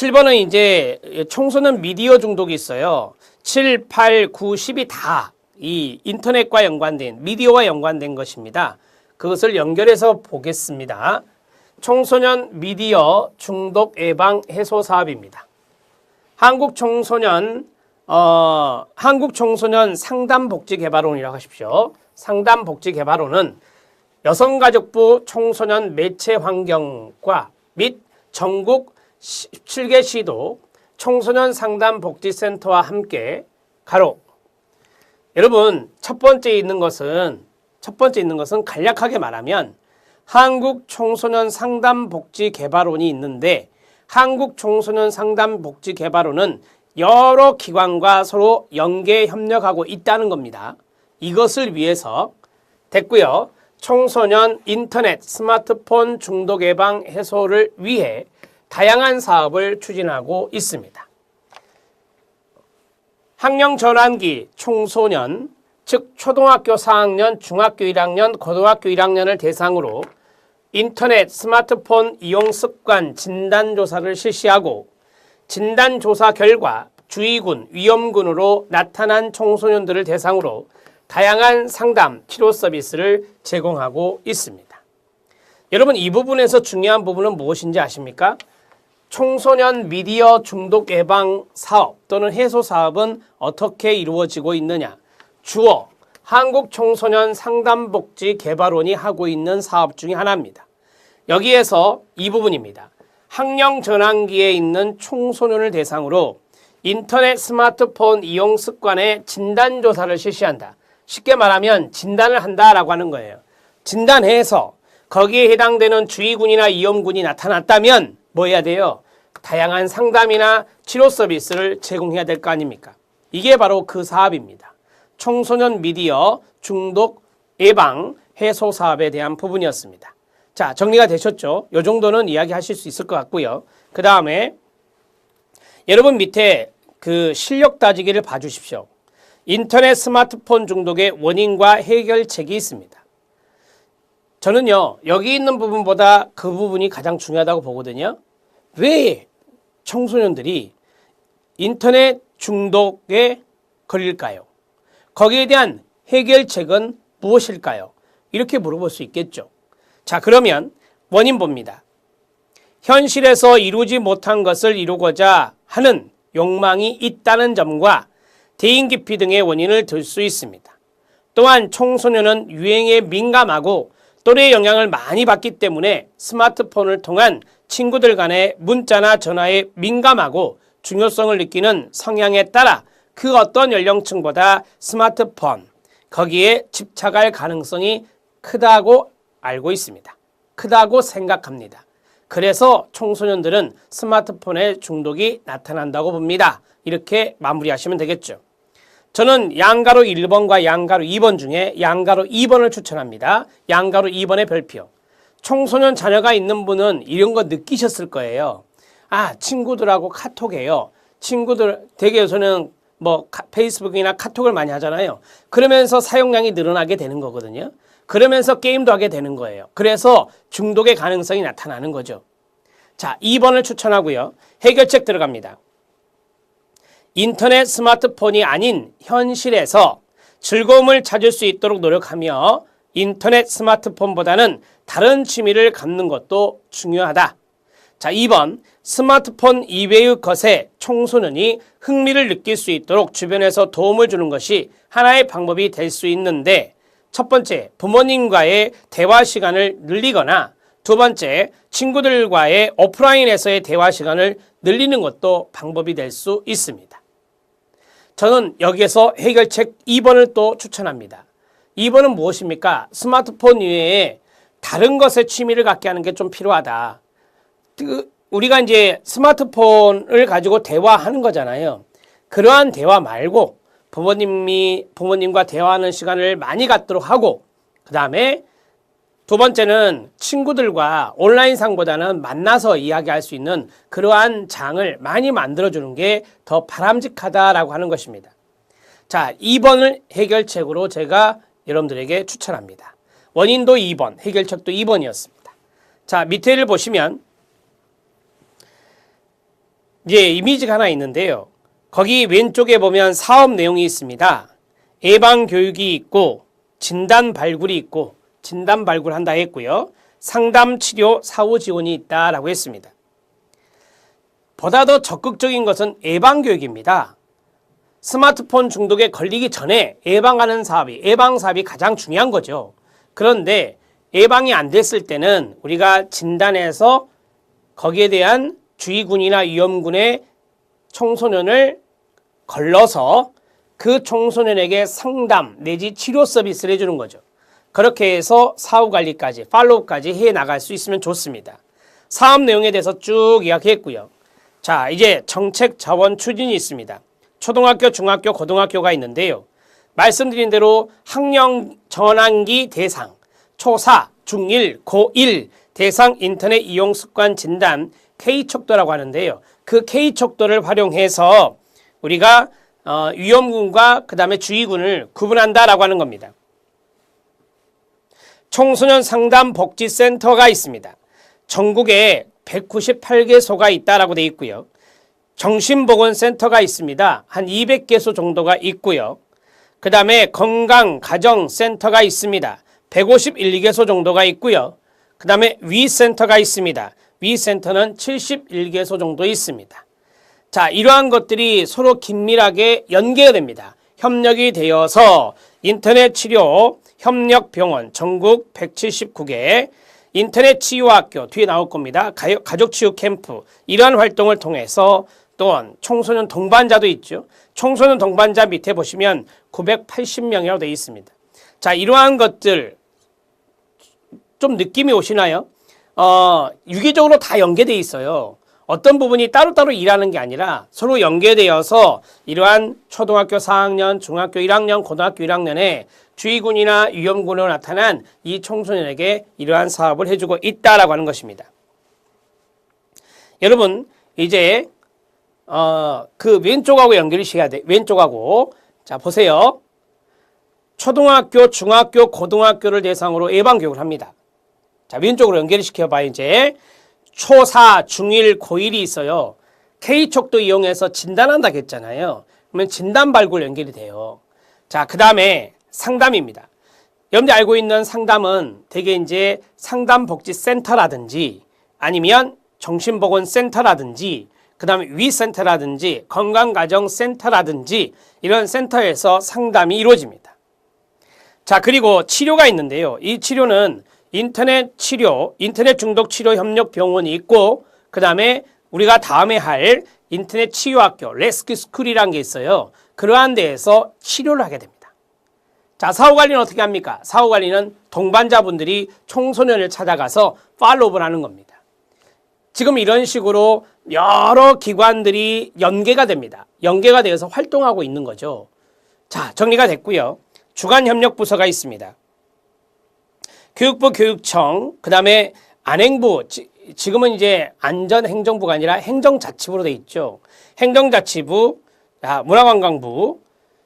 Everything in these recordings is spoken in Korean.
7번은 이제 청소년 미디어 중독이 있어요. 7, 8, 9, 10이 다 이 인터넷과 연관된 미디어와 연관된 것입니다. 그것을 연결해서 보겠습니다. 청소년 미디어 중독 예방 해소 사업입니다. 한국 청소년 어, 한국 청소년 상담복지개발원이라고 하십시오. 상담복지개발원은 여성가족부 청소년 매체 환경과 및 전국 17개 시도 청소년 상담 복지센터와 함께 가로 여러분 첫 번째 있는 것은 첫 번째 있는 것은 간략하게 말하면 한국 청소년 상담 복지 개발원이 있는데 한국 청소년 상담 복지 개발원은 여러 기관과 서로 연계 협력하고 있다는 겁니다. 이것을 위해서 됐고요. 청소년 인터넷 스마트폰 중독 예방 해소를 위해 다양한 사업을 추진하고 있습니다. 학령 전환기 청소년, 즉 초등학교 4학년, 중학교 1학년, 고등학교 1학년을 대상으로 인터넷 스마트폰 이용 습관 진단 조사를 실시하고 진단 조사 결과 주의군, 위험군으로 나타난 청소년들을 대상으로 다양한 상담, 치료 서비스를 제공하고 있습니다. 여러분 이 부분에서 중요한 부분은 무엇인지 아십니까? 청소년 미디어 중독 예방 사업 또는 해소 사업은 어떻게 이루어지고 있느냐? 주어 한국 청소년 상담복지 개발원이 하고 있는 사업 중의 하나입니다. 여기에서 이 부분입니다. 학령 전환기에 있는 청소년을 대상으로 인터넷 스마트폰 이용 습관의 진단 조사를 실시한다. 쉽게 말하면 진단을 한다라고 하는 거예요. 진단해서 거기에 해당되는 주의군이나 이염군이 나타났다면 뭐 해야 돼요? 다양한 상담이나 치료 서비스를 제공해야 될 거 아닙니까? 이게 바로 그 사업입니다. 청소년 미디어 중독 예방 해소 사업에 대한 부분이었습니다. 자, 정리가 되셨죠? 요 정도는 이야기하실 수 있을 것 같고요. 그 다음에 여러분 밑에 그 실력 따지기를 봐주십시오. 인터넷 스마트폰 중독의 원인과 해결책이 있습니다. 저는요, 여기 있는 부분보다 그 부분이 가장 중요하다고 보거든요. 왜 청소년들이 인터넷 중독에 걸릴까요? 거기에 대한 해결책은 무엇일까요? 이렇게 물어볼 수 있겠죠. 자, 그러면 원인 봅니다. 현실에서 이루지 못한 것을 이루고자 하는 욕망이 있다는 점과 대인 기피 등의 원인을 들 수 있습니다. 또한 청소년은 유행에 민감하고 또래 영향을 많이 받기 때문에 스마트폰을 통한 친구들 간의 문자나 전화에 민감하고 중요성을 느끼는 성향에 따라 그 어떤 연령층보다 스마트폰, 거기에 집착할 가능성이 크다고 알고 있습니다. 크다고 생각합니다. 그래서 청소년들은 스마트폰에 중독이 나타난다고 봅니다. 이렇게 마무리하시면 되겠죠. 저는 양가로 1번과 양가로 2번 중에 양가로 2번을 추천합니다. 양가로 2번의 별표. 청소년 자녀가 있는 분은 이런 거 느끼셨을 거예요. 아, 친구들하고 카톡해요. 친구들, 댁에서는 뭐 페이스북이나 카톡을 많이 하잖아요. 그러면서 사용량이 늘어나게 되는 거거든요. 그러면서 게임도 하게 되는 거예요. 그래서 중독의 가능성이 나타나는 거죠. 자, 2번을 추천하고요. 해결책 들어갑니다. 인터넷 스마트폰이 아닌 현실에서 즐거움을 찾을 수 있도록 노력하며 인터넷 스마트폰보다는 다른 취미를 갖는 것도 중요하다. 자, 2번. 스마트폰 이외의 것에 청소년이 흥미를 느낄 수 있도록 주변에서 도움을 주는 것이 하나의 방법이 될 수 있는데 첫 번째, 부모님과의 대화 시간을 늘리거나 두 번째, 친구들과의 오프라인에서의 대화 시간을 늘리는 것도 방법이 될 수 있습니다. 저는 여기에서 해결책 2번을 또 추천합니다. 2번은 무엇입니까? 스마트폰 이외에 다른 것에 취미를 갖게 하는 게 좀 필요하다. 그 우리가 이제 스마트폰을 가지고 대화하는 거잖아요. 그러한 대화 말고 부모님이 부모님과 대화하는 시간을 많이 갖도록 하고 그 다음에 두 번째는 친구들과 온라인상보다는 만나서 이야기할 수 있는 그러한 장을 많이 만들어주는 게 더 바람직하다라고 하는 것입니다. 자, 2번을 해결책으로 제가 여러분들에게 추천합니다. 원인도 2번, 해결책도 2번이었습니다. 자, 밑에를 보시면 이제 이미지가 하나 있는데요. 거기 왼쪽에 보면 사업 내용이 있습니다. 예방 교육이 있고 진단 발굴이 있고 진단 발굴한다 했고요. 상담 치료 사후 지원이 있다라고 했습니다. 보다 더 적극적인 것은 예방 교육입니다. 스마트폰 중독에 걸리기 전에 예방하는 사업이 예방 사업이 가장 중요한 거죠. 그런데 예방이 안 됐을 때는 우리가 진단해서 거기에 대한 주의군이나 위험군의 청소년을 걸러서 그 청소년에게 상담 내지 치료 서비스를 해주는 거죠. 그렇게 해서 사후 관리까지 팔로우까지 해 나갈 수 있으면 좋습니다. 사업 내용에 대해서 쭉 이야기했고요. 자, 이제 정책 자원 추진이 있습니다. 초등학교, 중학교, 고등학교가 있는데요. 말씀드린 대로 학령 전환기 대상, 초4, 중1, 고1 대상 인터넷 이용 습관 진단 K척도라고 하는데요. 그 K척도를 활용해서 우리가 어, 위험군과 그 다음에 주의군을 구분한다라고 하는 겁니다. 청소년 상담 복지센터가 있습니다. 전국에 198개소가 있다라고 돼 있고요. 정신보건센터가 있습니다. 한 200개소 정도가 있고요. 그 다음에 건강가정센터가 있습니다. 151개소 정도가 있고요. 그 다음에 위센터가 있습니다. 위센터는 71개소 정도 있습니다. 자, 이러한 것들이 서로 긴밀하게 연계가 됩니다. 협력이 되어서 인터넷 치료 협력 병원 전국 179개 인터넷 치유학교 뒤에 나올 겁니다. 가족 치유 캠프 이러한 활동을 통해서 또한 청소년 동반자도 있죠. 청소년 동반자 밑에 보시면 980명이라고 되어 있습니다. 자, 이러한 것들 좀 느낌이 오시나요? 어, 유기적으로 다 연계되어 있어요. 어떤 부분이 따로따로 일하는 게 아니라 서로 연계되어서 이러한 초등학교 4학년, 중학교 1학년, 고등학교 1학년에 주의군이나 위험군으로 나타난 이 청소년에게 이러한 사업을 해주고 있다라고 하는 것입니다. 여러분 이제 어, 그 왼쪽하고 연결이 시켜야 돼. 왼쪽하고 자 보세요. 초등학교, 중학교, 고등학교를 대상으로 예방 교육을 합니다. 자 왼쪽으로 연결 시켜봐요 이제 초4, 중1, 고1이 있어요. K촉도 이용해서 진단한다 했잖아요. 그러면 진단 발굴 연결이 돼요. 자, 그 다음에 상담입니다. 여러분들 알고 있는 상담은 대개 이제 상담복지센터라든지 아니면 정신보건센터라든지 그 다음에 위센터라든지 건강가정센터라든지 이런 센터에서 상담이 이루어집니다. 자, 그리고 치료가 있는데요. 이 치료는 인터넷 치료, 인터넷 중독 치료 협력 병원이 있고 그 다음에 우리가 다음에 할 인터넷 치유학교, 레스큐 스쿨이라는 게 있어요. 그러한 데에서 치료를 하게 됩니다. 자, 사후관리는 어떻게 합니까? 사후관리는 동반자분들이 청소년을 찾아가서 팔로우를 하는 겁니다. 지금 이런 식으로 여러 기관들이 연계가 됩니다. 연계가 되어서 활동하고 있는 거죠. 자, 정리가 됐고요. 주간협력부서가 있습니다. 교육부 교육청, 그 다음에 안행부, 지금은 이제 안전행정부가 아니라 행정자치부로 돼 있죠. 행정자치부, 자, 문화관광부,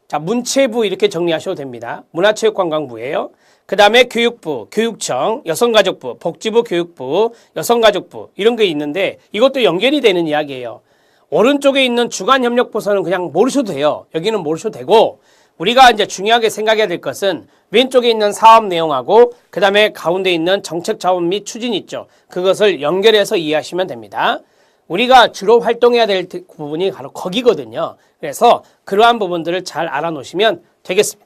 자, 문체부 이렇게 정리하셔도 됩니다. 문화체육관광부예요. 그 다음에 교육부, 교육청, 여성가족부, 복지부, 교육부, 여성가족부 이런 게 있는데 이것도 연결이 되는 이야기예요. 오른쪽에 있는 주간협력부서는 그냥 모르셔도 돼요. 여기는 모르셔도 되고 우리가 이제 중요하게 생각해야 될 것은 왼쪽에 있는 사업 내용하고 그 다음에 가운데 있는 정책 자원 및 추진 있죠. 그것을 연결해서 이해하시면 됩니다. 우리가 주로 활동해야 될 부분이 바로 거기거든요. 그래서 그러한 부분들을 잘 알아놓으시면 되겠습니다.